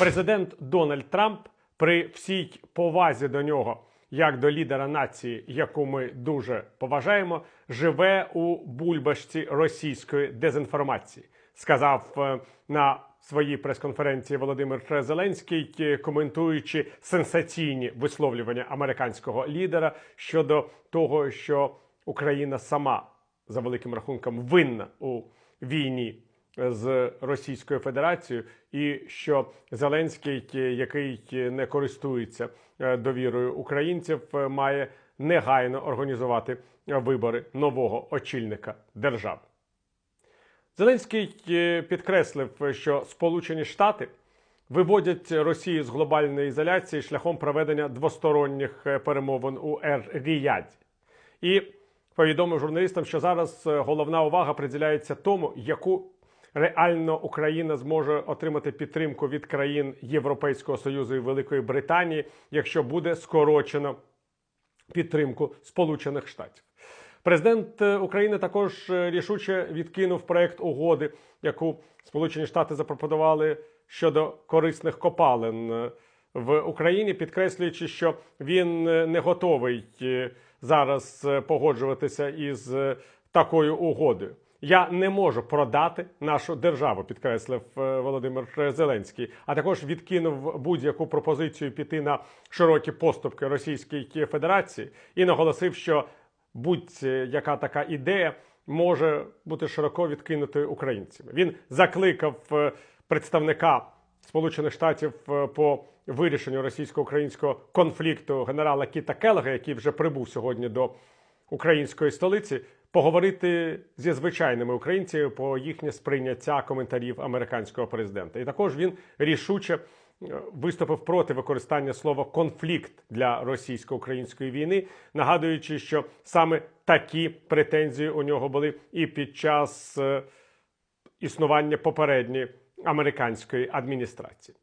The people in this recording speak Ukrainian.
Президент Дональд Трамп при всій повазі до нього, як до лідера нації, яку ми дуже поважаємо, живе у бульбашці російської дезінформації, сказав е, на своїй прес-конференції Володимир Зеленський, коментуючи сенсаційні висловлювання американського лідера щодо того, що Україна сама за великим рахунком винна у війні з Російською Федерацією, і що Зеленський, який не користується е, довірою українців, е, має негайно організувати вибори нового очільника держави. Зеленський е, підкреслив, що Сполучені Штати виводять Росію з глобальної ізоляції шляхом проведення двосторонніх е, перемовин у Ер-Ріяді. І повідомив журналістам, що зараз е, головна увага приділяється тому, яку реально Україна зможе отримати підтримку від країн Європейського Союзу і Великої Британії, якщо буде скорочено підтримку Сполучених Штатів. Президент е, України також е, рішуче відкинув проект угоди, яку Сполучені Штати запропонували щодо корисних копалин е, в Україні, підкреслюючи, що він не готовий зараз погоджуватися із такою угодою. Я не можу продати нашу державу, підкреслив е, Володимир Зеленський. А також відкинув будь-яку пропозицію піти на широкі поступки Російській Федерації і наголосив, що будь-яка така ідея може бути широко відкинутою українцями. Він закликав е, представника Сполучених Штатів е, по вирішенню російсько-українського конфлікту генерала Кіта Келега, який вже прибув сьогодні до української столиці, поговорити зі звичайними українцями по їхнє сприйняття коментарів американського президента. І також він рішуче е, виступив проти використання слова конфлікт для російсько-української війни, нагадуючи, що саме такі претензії у нього були і під час е, існування попередньої американської адміністрації.